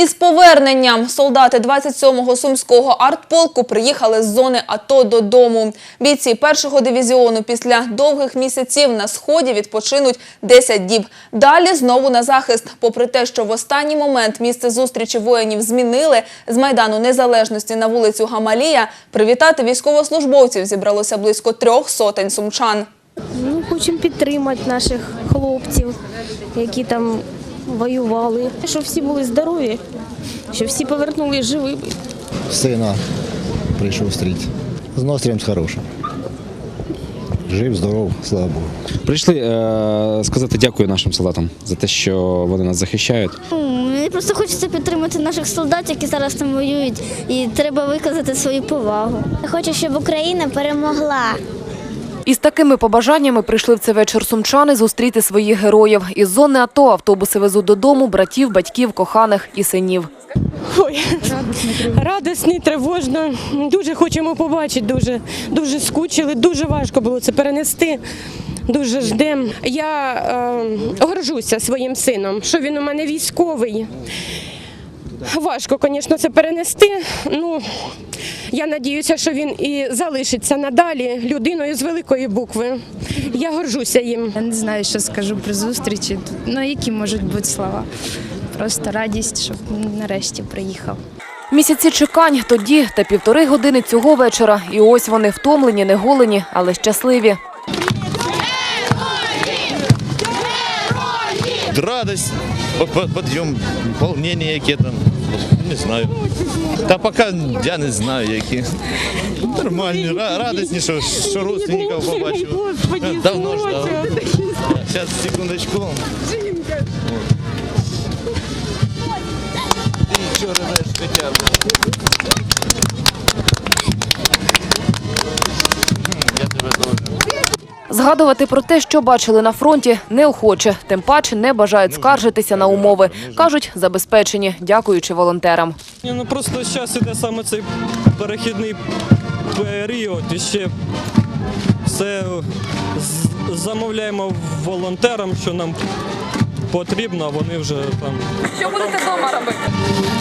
Із поверненням солдати 27-го сумського артполку приїхали з зони АТО додому. Бійці першого дивізіону після довгих місяців на сході відпочинуть 10 діб. Далі знову на захист. Попри те, що в останній момент місце зустрічі воїнів змінили з майдану незалежності на вулицю Гамалія, привітати військовослужбовців зібралося близько трьох сотень сумчан. Ну, хочемо підтримати наших хлопців, які там воювали. Щоб всі були здорові, щоб всі повернулися живими. Сина прийшов зустріти. З настроєм хорошим. Жив, здоров, слава Богу. Прийшли е, сказати дякую нашим солдатам за те, що вони нас захищають. Ну, Мені просто хочеться підтримати наших солдатів, які зараз там воюють, і треба виказати свою повагу. Хочу, щоб Україна перемогла. Із такими побажаннями прийшли в цей вечір сумчани зустріти своїх героїв. Із зони АТО автобуси везуть додому братів, батьків, коханих і синів. Ой, радісні, тривожно. Дуже хочемо побачити, дуже, дуже скучили, дуже важко було це перенести. Дуже ждемо. Я е, горжуся своїм сином, що він у мене військовий. Важко, звісно, це перенести. Ну, я надіюся, що він і залишиться надалі людиною з великої букви. Я горжуся їм. Я не знаю, що скажу при зустрічі. Ну, які можуть бути слова. Просто радість, щоб нарешті приїхав. Місяці чекань тоді та півтори години цього вечора. І ось вони втомлені, не голені, але щасливі. радость, по- по- подъем, волнение яке там, не знаю. Та поки я не знаю, які. Нормальні, радісні, що, що родственників побачив. Давно ждав. Зараз, секундочку. Ти чого Згадувати про те, що бачили на фронті, неохоче. Тим паче не бажають скаржитися на умови. Кажуть, забезпечені, дякуючи волонтерам. Ну просто зараз іде саме цей перехідний період і ще все замовляємо волонтерам, що нам потрібно, вони вже там. Що будете вдома робити?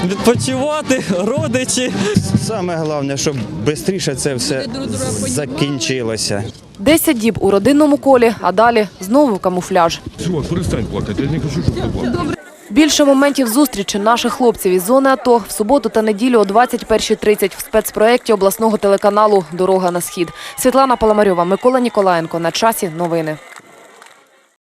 Відпочивати, родичі. Саме головне, щоб швидше це все закінчилося. Десять діб у родинному колі, а далі знову камуфляж. Чувак, перестань плакати, я не хочу, щоб ти плакав. Більше моментів зустрічі наших хлопців із зони АТО в суботу та неділю о 21.30 в спецпроєкті обласного телеканалу Дорога на схід. Світлана Паламарьова, Микола Ніколаєнко. На часі новини.